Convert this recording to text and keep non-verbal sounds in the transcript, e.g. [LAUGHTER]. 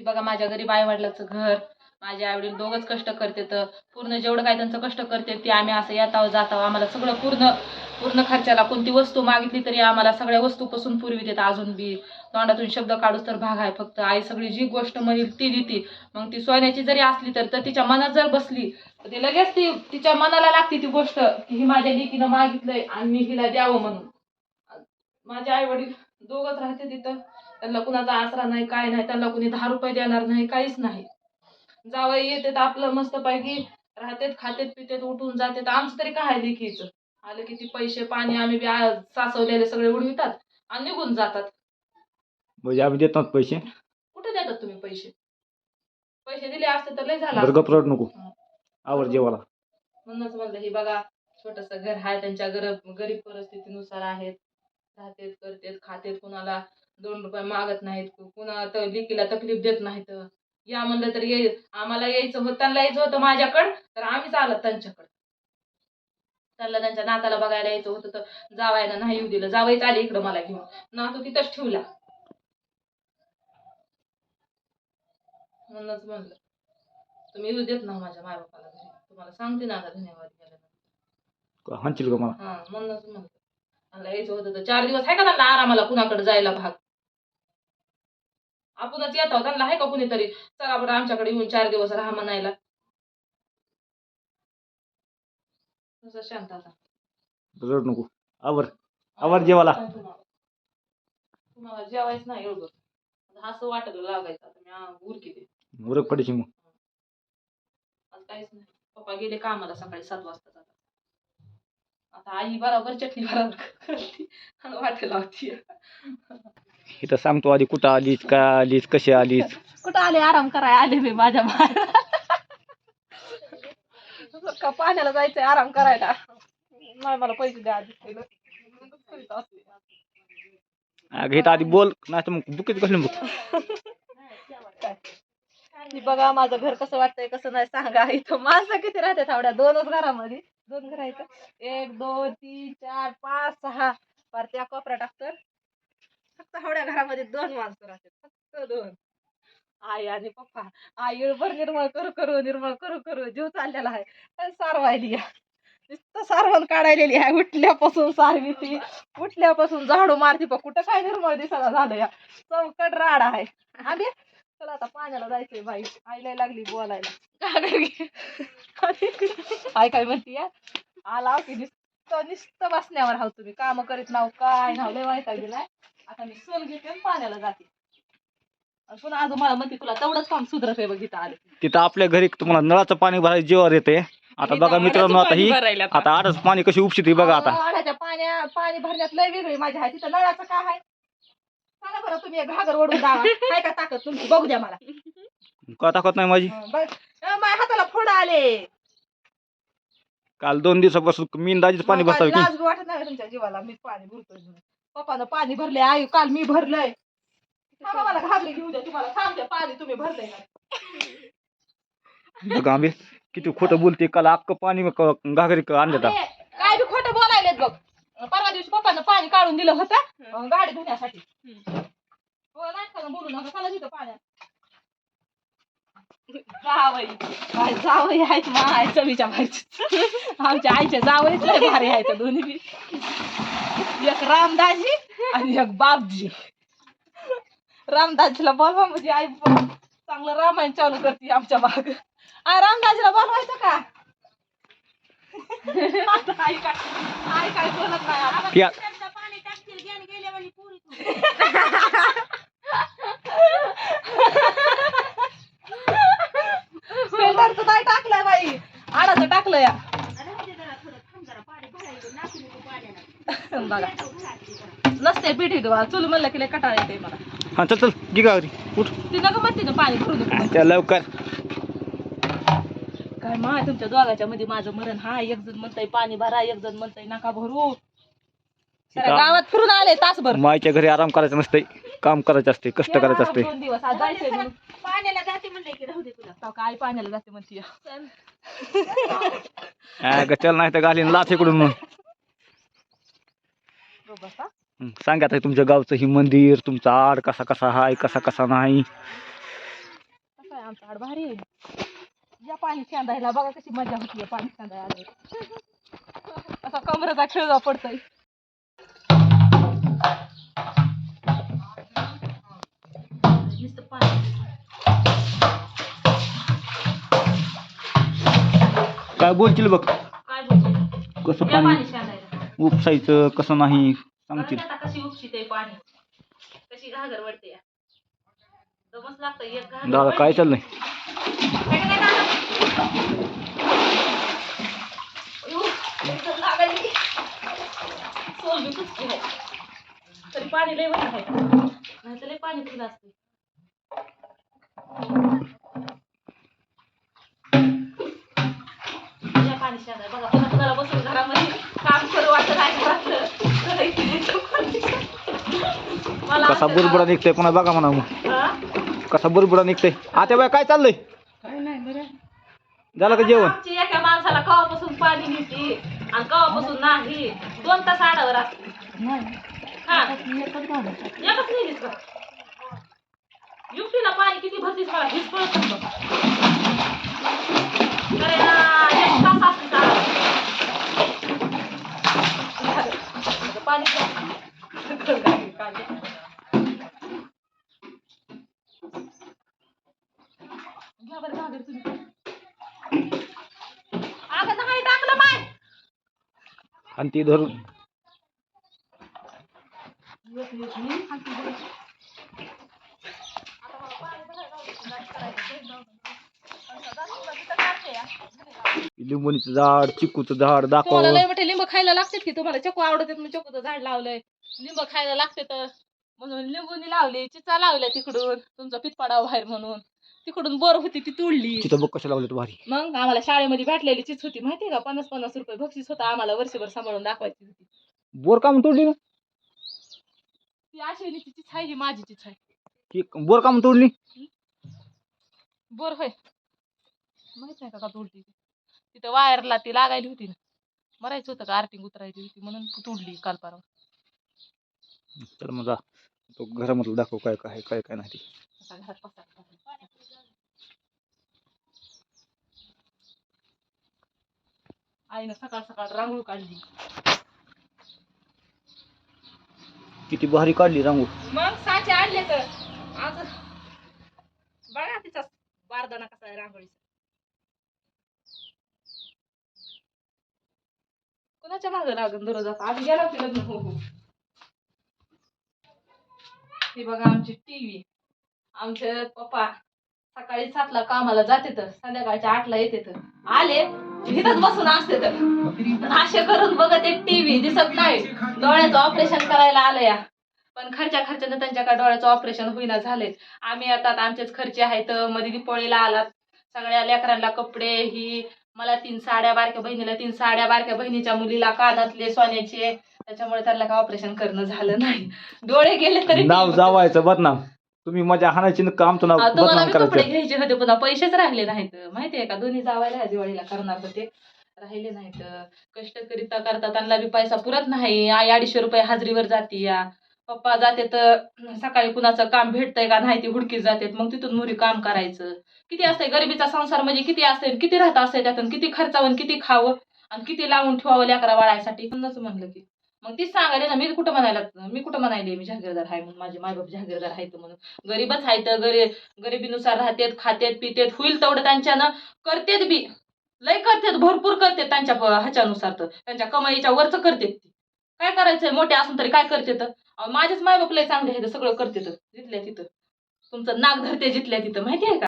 की बघा माझ्या गरीब आई घर माझे आई वडील दोघंच कष्ट करते तर पूर्ण जेवढं काय त्यांचं कष्ट करते ते आम्ही असं येताव जाताव आम्हाला सगळं पूर्ण पूर्ण खर्चाला कोणती वस्तू मागितली तरी आम्हाला सगळ्या वस्तूपासून पूर्वी देत अजून बी तोंडातून शब्द काढूच तर भाग आहे. फक्त आई सगळी जी गोष्ट म्हणेल ती देते. मग ती सोन्याची जरी असली तर तर तिच्या मनात जर बसली तर ती लगेच ती तिच्या मनाला लागते ती गोष्ट की ही माझ्या लेकीनं मागितलंय आणि मी हिला द्यावं म्हणून. माझे आई वडील दोघंच राहते तिथं. त्यांना कुणाचा आसरा नाही काय नाही त्यांना कुणी दहा रुपये देणार नाही काहीच नाही. जावई येते आपलं मस्त पैकी राहतेत खातेत पितेत उठून जातेत. आमचं तरी काय आहे लेकीचं? आलं की ती पैसे पाणी आम्ही बी आ- साचवलेले सगळे उडवितात आणि निघून जातात. म्हणजे आम्ही देत नव्हतो पैसे. कुठे देतात तुम्ही पैसे? पैसे दिले असते तर लय झालं बरं नको. आवर जेवाला म्हणूनच म्हणलं हे बघा छोटस घर आहे त्यांच्या गरीब गरीब परिस्थितीनुसार आहेत. राहतेत करतेत खातेत कुणाला दोन रुपये मागत नाहीत. कुणा तर लिकीला तकलीफ देत नाहीत. या म्हणलं तर ये आम्हाला यायचं होतं त्यांना यायचं होतं माझ्याकडं तर आम्हीच आलं त्यांच्याकडं. त्यांना त्यांच्या नाताला बघायला यायचं होतं तर जावायला नाही येऊ दिलं. जावायच आले इकडं मला घेऊन. नातू तिथंच ठेवला. म्हणूनच म्हणलं तुम्ही येऊ देत ना माझ्या मायबापाला घरी. तुम्हाला सांगते ना आता धन्यवाद गेल्यानंतर हांचील का मला? हा म्हणूनच म्हणलं. मला यायचं होतं तर चार दिवस आहे का त्यांना आरामाला कुणाकडे जायला भाग? आपणच येत आहोत त्यांना आहे का कुणीतरी? चला बरं आमच्याकडे येऊन चार दिवस राहा म्हणायला. शांत आता. रड नको. आवर. आवर जेवाला तुम्हाला? जेवायच नाही एवढं. असं वाटलं लागायचं आता. मी उरकी ते. उरक पडशी मग. आज काहीच नाही. पप्पा गेले कामाला सकाळी सात वाजता आता आई बरोबर चटणी बरोबर करते. आणि वाटेला होती इथं सांगतो आधी कुठं आलीस का आलीस कशी आलीस. कुठं आले? आराम कराय आले मी माझ्या का पाण्याला जायचंय आराम करायला? नाही मला पैसे द्या आधी. अगं इथं आधी बोल नाही तर मग बुकीत घालून बघ? आणि बघा माझं घर कसं वाटतंय कसं नाही सांगा. इथं माणसं किती राहते थावड्या दोनच घरामध्ये. दोन घर आहेत. एक दोन तीन चार पाच सहा. पर त्या कोपरा टाकतर फक्त हवड्या घरामध्ये दोन माणसं राहतात. फक्त दोन. आई आणि पप्पा. आई इळभर निर्मळ करू करू निर्मळ करू करू. जीव चाललेला आहे. सारवायली आहे. नुसतं सारवण काढायलेली आहे. उठल्यापासून सारवी ती. उठल्यापासून झाडू मारती. पण कुठं काय निर्मळ दिसायला झालं या? चौकट राड आहे. आम्ही चला आता पाण्याला जायचंय बाई आईला लागली बोलायला. आई काय म्हणती या आला की नुसतं नुसतं बसण्यावर हाव तुम्ही. काम करीत नाव काय नाव लय वाईट गेलाय आता मी सोन घेते पाण्याला जाते. पुन्हा अजून मला म्हणते तुला तेवढंच काम सुधरत आहे बघित आले. तिथं आपल्या घरी तुम्हाला नळाचं पाणी भरायचं जीवावर येते. आता बघा मित्रांनो आता ही आता आडच पाणी कशी उपशित बघा आता. वाड्याच्या पाण्या पाणी भरण्यात लय वेगळी माझ्या आहे. तिथं नळाचं काय आहे? तुम्ही एक घागर ओढून द्या काय का ताकद तुमची? बघू द्या मला. का ताकद नाही माझी? हं, बघ. अं, माझ्या हाताला फोड आले. काल दोन दिवसापासून मी दाजीच पाणी मला लाज वाटत नाही तुमच्या जीवाला? मी पाणी भरतोय म्हणून. पप्पानं पाणी भरले आई काल मी भरलंय. थांबा मला घागरी घेऊ द्या. तुम्हाला सांगते पाणी तुम्ही भरलंय का किती खोटं बोलते. काल अक्क पाणी क- घागरी क- आणलं अरे, काय बी खोटं बोलायलेत बघ. परवा दिवशी पप्पानं पाणी काढून दिलं होतं अं, गाडी धुण्यासाठी. हो नाही का बोलू नका चला तिथं पाण्यात जावई काय जावई आहेत चवीच्या बाहेरची आमच्या आईच्या जावईच लय भारी आहेत दोन्ही बी एक रामदासजी आणि एक बापजी रामदासजीला बोलवा म्हणजे आई चांगलं रामायण चालू करते आमच्या माग आ रामदासजीला बोलवायचं का आता आई काय आई काय बोलत नाही आता. त्या- [LAUGHS] फिल्टरचं नाही टाकलंय बाई. आडाचं टाकलं या बघा. नसते पिठी चुल म्हणलं की कटाळ येते मला. हा चल चल. उठ. ती नका म्हणते ना पाणी भरून. त्या लवकर. काय माय तुमच्या दोघाच्या मध्ये माझं मरण. हा एक जण म्हणतंय पाणी भरा एक जण म्हणतंय नका भरू. गावात फिरून आले तासभर. मायच्या घरी आराम करायचं नसतंय. काम करायचं असते कष्ट करायचं असते. दोन दिवस आज जायचंय म्हणून. पाण्याला जाते म्हणलं की राहू दे तुला तेव्हा काय पाण्याला जाते म्हणते. अगं चल नाही तर घालीन लाथ इकडून मग. बसा. हं, सांगा आता तुमच्या गावचं ही मंदिर तुमचा आड कसा कसा हाय कसा कसा नाही? आमचं आड? भारी आहे. या पाणी बघा कशी मजा होती पाणी असा कमरेचा खेळ पडतोय. नुसतं पाणी काय बोलशील बघ. काय कसं पाणी? उपसायचं कसं नाही कशी उपशीत पाणी? कशी घागर वाटते घागर दादा काय. चाललंय. तरी पाणी लय आहे. नाही तर लय पाणी खुलं असते. पाणी शेंदाय बघा पुन्हा कुणाला बसून घरामध्ये काम करू वाटत आहे घरातलं. तर इथे मला कसा बुरबुडा निघतोय पुन्हा बघा म्हणा मग. हा? कसा बुरबुडा निघतोय. आता बाय काय चाललंय? झालं का जेवण? आमची एका माणसाला कवापासून पाणी आणि कवापासून नाही. दोन तास आडावर असते. हा. एकच का? युक्तीला पाणी किती भरतीस मला हेच कळत नाही बघ. अरे ना, एक तास असते चालत. झालं. आता पाणी प्या. काढले. घ्या बरं घागर तुम्ही अगं नाही टाकलं माय आणि ती धरून लिंबुनीचं झाड चिकूचं झाड तुम्हाला दाखव लय मोठे लिंब खायला लागतात की तुम्हाला? चक्कू आवडतात मी झाड लावलंय. लिंब खायला लागते तर. म्हणून लिंबूनी लावली चिचा लावल्या तिकडून तुमचा पितपाडा बाहेर म्हणून. तिकडून बोर होती ती तोडली. तिथं बघ कशा लावलं भारी. मग आम्हाला शाळेमध्ये भेटलेली चिच होती माहितीये का? पन्नास पन्नास रुपये बक्षीस होता आम्हाला वर्षभर सांभाळून दाखवायची होती. बोर का म्हणून तोडली ती आशेनीची चिच आहे ही माझी चिच आहे. बोर का म्हणून तोडली? बोर होय. माहीत नाही का का तोडली तिथं वायरला ती लागायली होती ना. मरायचं होतं का आर्टिंग उतरायची होती म्हणून तोडली काल परवा. चल मग जा. तो घरामधलं दाखव काय काय आहे, काय काय नाही ते. असा घरात पसारा टाकला. आईनं सकाळ सकाळ रांगोळ काढली. किती भारी काढली रांगोळ. मग साचे आणले तर आज बघा तिचा रांगोळीचा कुणाच्या मागं लागून दररोज आता आधी गेला होती लग्न हो हो. हे बघा आमची टीव्ही. आमचे पप्पा सकाळी सातला कामाला जाते तर संध्याकाळच्या आठला येते तर. आले इथंच बसून असते तर. असे करून बघत एक टीव्ही दिसत नाही. डोळ्याचं ऑपरेशन करायला आलं या पण खर्चा खर्चानं त्यांच्याकडे डोळ्याचं ऑपरेशन होईना झाले आम्ही आता आमचेच खर्चे आहेत. मध्ये दिपोळीला आलात. सगळ्या लेकरांना कपडे ही मला तीन साड्या बारक्या बहिणीला तीन साड्या बारक्या बहिणीच्या मुलीला कानातले सोन्याचे. त्याच्यामुळे त्यांना काय ऑपरेशन करणं झालं नाही. डोळे गेले तरी नाव. जावायचं बदनाम. तुम्ही मजा हाणायची आ, तुम्हाला कपडे घ्यायचे होते पुन्हा पैसेच राहिले नाहीत. माहितीये का? दोन्ही जावायला दिवाळीला करणार होते. राहिले नाहीत. कष्ट करीता करता त्यांना बी पैसा पुरत नाही. आई अडीचशे रुपये हाजरीवर जाते या पप्पा जाते तर सकाळी कुणाचं काम भेटतंय का नाही ते हुडकीत जातात. मग तिथून मुरी काम करायचं. किती असतंय गरिबीचा संसार म्हणजे किती असतंय किती राहत असते त्यातून? किती खर्चावं किती खावं? आणि किती लावून ठेवावं लेकरा वाळायसाठी म्हणूनच म्हणलं की. मग तीच सांगायला ना मी कुठं म्हणायला मी कुठं म्हणायले मी जहागीरदार आहे म्हणून माझे मायबाप जहागीरदार आहेत म्हणून. गरीबच आहेत गरीब गरिबीनुसार राहतेत खातेत पितेत होईल तेवढं त्यांच्यानं करतेत बी. लय करतेत भरपूर करतेत त्यांच्या ह्याच्यानुसार तर. त्यांच्या कमाईच्या वरच करतेत काय करायचंय? मोठे असून तरी काय करतेत? अहो, मायबापलाही चांगले आहे सगळं करतेत जिथल्या तिथं. तुमचं नाक धरते जिथल्या तिथं. माहिती आहे का?